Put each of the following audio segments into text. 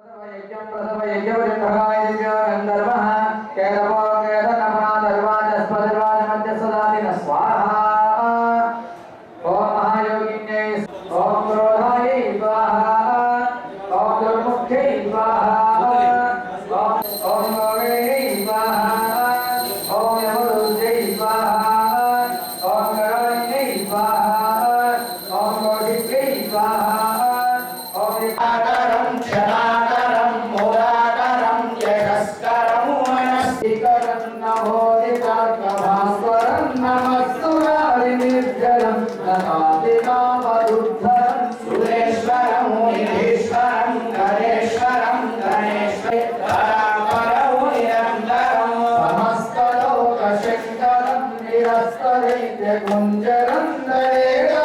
பிரசவ யஜ்யம் பிரசவ யஜ்யவருந்தகாய கந்தர்வः ரஸ்தரைக்க குஞ்சரம் தரேடா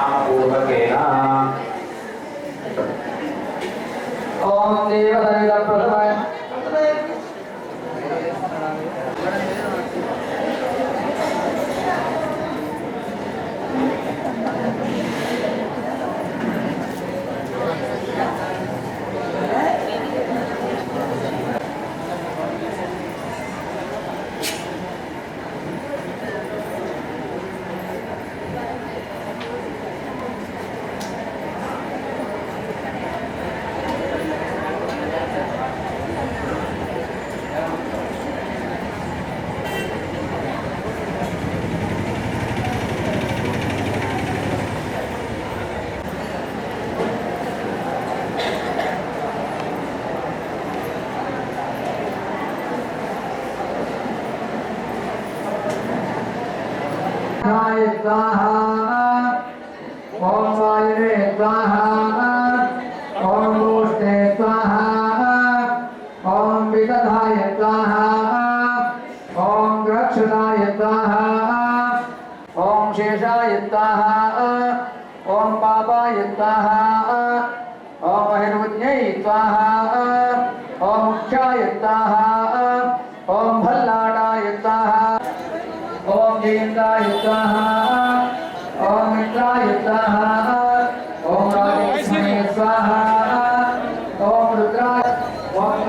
a boca quer a नाय स्वाहा ओम वायरे स्वाहा ओम मूर्ते स्वाहा ओम विदधाय स्वाहा ओम रक्षणाय स्वाहा ओम शेषाय स्वाहा ओम पापाय स्वाहा ओम हिरुण्यै स्वाहा ओम मुख्याय सह ओम मित्राय सह ओम राजेशाय सह ओम रुद्राय ओम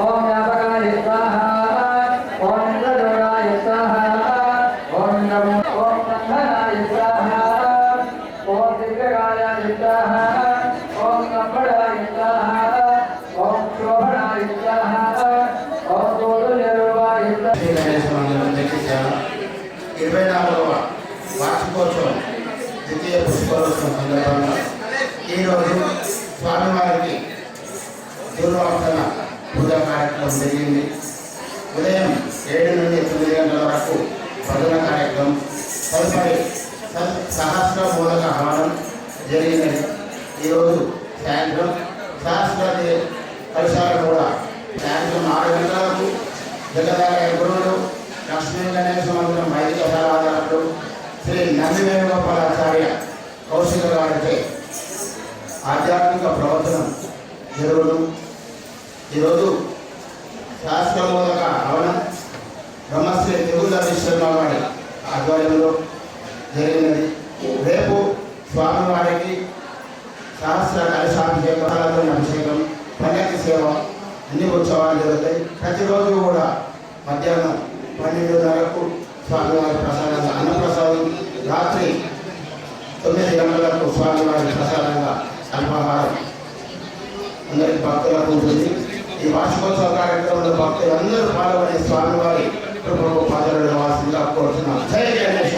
ओम ఇరవై నాలుగవ వార్షికోత్సవం ద్వితీయ పుష్పోత్సవం సందర్భంగా ఈరోజు స్వామివారికి పూర్వార్చన పూజా కార్యక్రమం జరిగింది. ఉదయం ఏడు నుండి తొమ్మిది గంటల వరకు భజన కార్యక్రమం తదుపరి సహస్ర మూలక హవనం జరిగినది ఈరోజు సాయంత్రం సహస్రాది కలశాలు కూడా సాయంత్రం ఆరు గంటలకు జగదాయ గురువులు లక్ష్మీ గణేశ మందిరం వైదిక సరాధారులు శ్రీ నంది వేణుగోపాలాచార్య కౌశిక గారిచే ఆధ్యాత్మిక ప్రవచనం జరుగును. ఈరోజు శాస్త్రమూలక భవనం బ్రహ్మశ్రీ తెగుళ్ళ శర్మ వారి ఆధ్వర్యంలో జరిగినది రేపు స్వామివారికి సహస్ర కలశాభిషేకం అభిషేకం పన్నెండు సేవ అన్ని ఉత్సవాలు జరుగుతాయి. ప్రతిరోజు కూడా మధ్యాహ్నం పన్నెండున్నరకు స్వామివారి ప్రసాదంగా అన్నప్రసాదం రాత్రి తొమ్మిది గంటలకు స్వామివారి ప్రసాదంగా అల్పాహారం. అందరికి భక్తులకు ఉంటుంది. ఈ వార్షికోత్సవ కార్యక్రమంలో భక్తులందరూ పాల్గొనే స్వామివారి కృపకు పాత్రలు వాసిందిగా కోరుతున్నాను